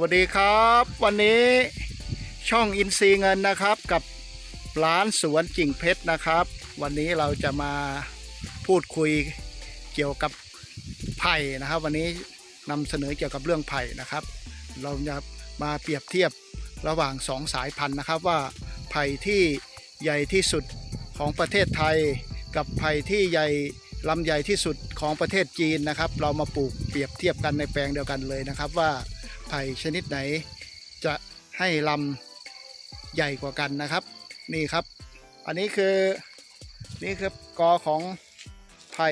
สวัสดีครับ วันนี้ช่องอินซีเงินนะครับกับร้านสวนกิ่งเพชรนะครับ วันนี้เราจะมาพูดคุยเกี่ยวกับไผ่นะครับ วันนี้นำเสนอเกี่ยวกับเรื่องไผ่นะครับ เราจะมาเปรียบเทียบระหว่างสองสายพันธุ์นะครับว่าไผ่ที่ใหญ่ที่สุดของประเทศไทย กับไผ่ที่ใหญ่ลำใหญ่ที่สุดของประเทศจีนนะครับ เรามาปลูกเปรียบเทียบกันในแปลงเดียวกันเลยนะครับว่า ไผ่ชนิดไหน จะให้ลำใหญ่กว่ากันนะครับ นี่ครับ อันนี้คือนี่คือกอของไผ่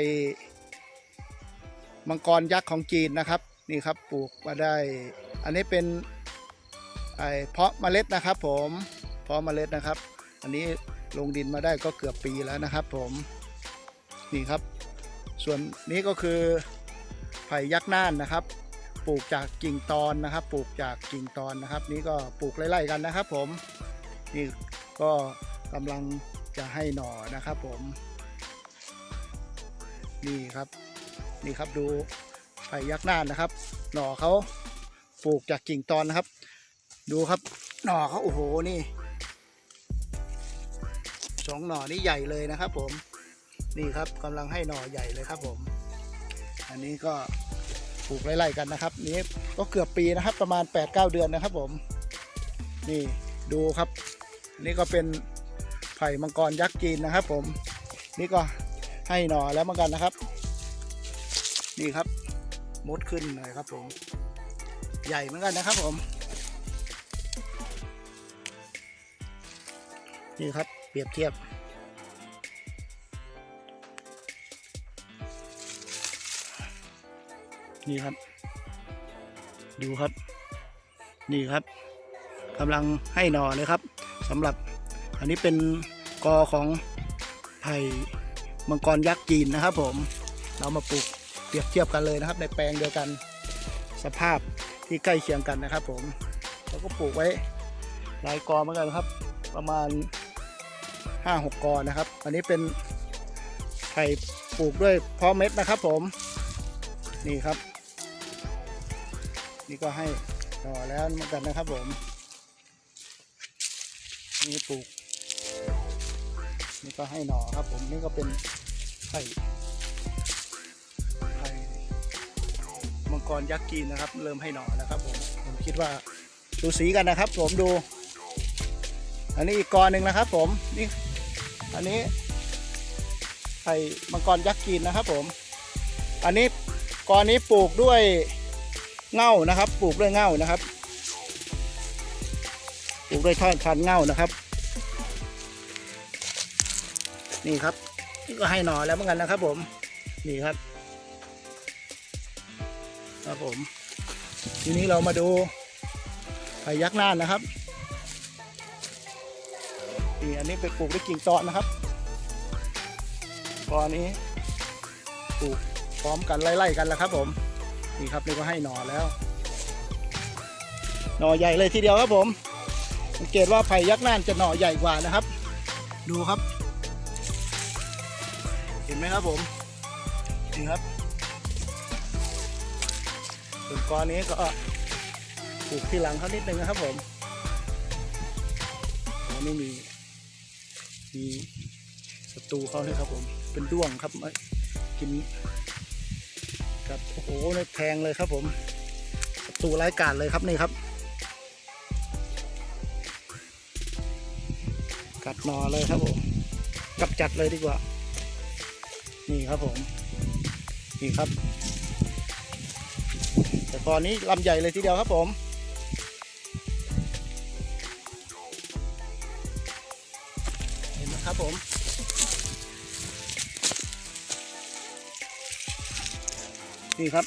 มังกรยักษ์ของจีนนะครับ นี่ครับปลูกมาได้ อันนี้เป็นไอเพาะเมล็ดนะครับ ผมเพาะเมล็ดนะครับ อันนี้ลงดินมาได้ก็เกือบปีแล้วนะครับ ผมนี่ครับ ส่วนนี้ก็คือไผ่ยักษ์น่านนะครับ ปลูกจากกิ่งตอนนะครับ ปลูกจากกิ่งตอนนะครับ นี่ก็ปลูกไล่ๆกันนะครับ ผมนี่ก็กำลังจะให้หน่อนะครับผม นี่ครับนี่ครับดูไผ่ยักษ์น่านนะครับ หน่อเขาปลูกจากกิ่งตอนนะครับ ดูครับหน่อเขาโอ้โหนี่สองหน่อนี่ใหญ่เลยนะครับ ผมนี่ครับกำลังให้หน่อใหญ่เลยครับผม อันนี้ก็ ปลูกไล่ๆกันนะครับ นี้ก็เกือบปีนะครับ ประมาณ 8-9 เดือนนะครับผม นี่ดูครับ นี่ก็เป็นไผ่มังกรยักษ์จีนนะครับ ผม นี่ก็ให้หน่อแล้วเหมือนกันนะครับ นี่ครับมดขึ้นหน่อยครับ ผม ใหญ่เหมือนกันนะครับผมนี่ครับเปรียบเทียบ นี่ครับ ดูครับ นี่ครับกำลังให้หนอเลยครับสำหรับอันนี้เป็นกอของไผ่มังกรยักษ์จีนนะครับ ผม เรามาปลูกเปรียบเทียบกันเลยนะครับ ในแปลงเดียวกันสภาพที่ใกล้เคียงกันนะครับ ผมเราก็ปลูกไว้หลายกอเหมือนกันครับ ประมาณห้าหกกอนะครับ อันนี้เป็นไผ่ปลูกด้วยเพาะเม็ดนะครับ ผมนี่ครับ นี่ก็ให้ต่อแล้วเหมือนกันนะครับผมนี่ปลูก นี่ก็ให้หน่อครับผมนี่ก็เป็นไข่ไข่มังกรยักษ์จีนนะครับ เริ่มให้หน่อแล้วครับผมผมคิดว่าดูสีกันนะครับ ผมดู อันนี้อีกกอหนึ่งนะครับผมนี่อันนี้ไข่มังกรยักษ์จีนนะครับผม อันนี้กอนี้ปลูกด้วย เง่านะครับ ปลูกด้วยเง่านะครับ ปลูกด้วยท่อนพันเง่านะครับ นี่ครับนี่ก็ให้หน่อแล้วเหมือนกันนะครับ ผมนี่ครับ ครับผม ทีนี้เรามาดูไผ่ยักษ์น่านนะครับนี่อันนี้ไปปลูกด้วยกิ่งตอนนะครับกอนี้ปลูกพร้อมกันไล่ๆกันแล้วครับผม นี่ครับนี่ก็ให้หน่อแล้ว หน่อใหญ่เลยทีเดียวครับผม สังเกตว่าไผ่ยักษ์น่านจะหน่อใหญ่กว่านะครับ ดูครับ เห็นไหมครับผมนี่ครับส่วนกอนี้ก็ปลูกที่หลังเขานิดนึงนะครับผมอ้นี่มีมีศัตรูเขาเลยครับผม เป็นด้วงครับกิน ครับโอ้โหเนี่ยแทงเลยครับผมตูร้ายกาจเลยครับนี่ครับ กัดนอเลยครับผมกับจัดเลยดีกว่า นี่ครับผม นี่ครับ แต่ตอนนี้ลำใหญ่เลยทีเดียวครับผมเห็นไหมครับผม นี่ครับ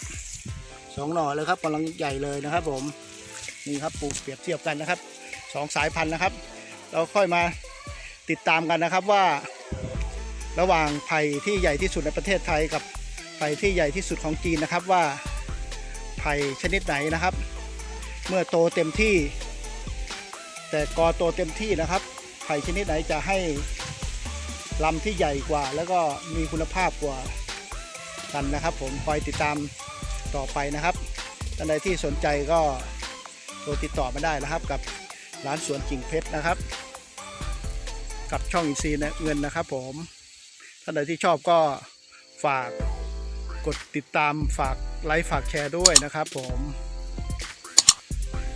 สองหน่อเลยครับกำลังใหญ่เลยนะครับ ผมนี่ครับปลูกเปรียบเทียบกันนะครับสองสายพันธุ์นะครับ เราค่อยมาติดตามกันนะครับว่า ระหว่างไผ่ที่ใหญ่ที่สุดในประเทศไทยกับไผ่ที่ใหญ่ที่สุดของจีนนะครับว่าไผ่ชนิดไหนนะครับ เมื่อโตเต็มที่ แต่กอโตเต็มที่นะครับ ไผ่ชนิดไหนจะให้ลำที่ใหญ่กว่า แล้วก็มีคุณภาพกว่า กันนะครับ ผมคอยติดตามต่อไปนะครับท่านใดที่สนใจก็โทรติดต่อมาได้นะครับ กับร้านสวนกิ่งเพชรนะครับ กับช่องอินซีเงินนะครับ ผมท่านใดที่ชอบก็ฝากกดติดตามฝากไลค์ฝากแชร์ด้วยนะครับ ผม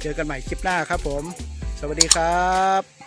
เจอกันใหม่คลิปหน้าครับ ผม สวัสดีครับ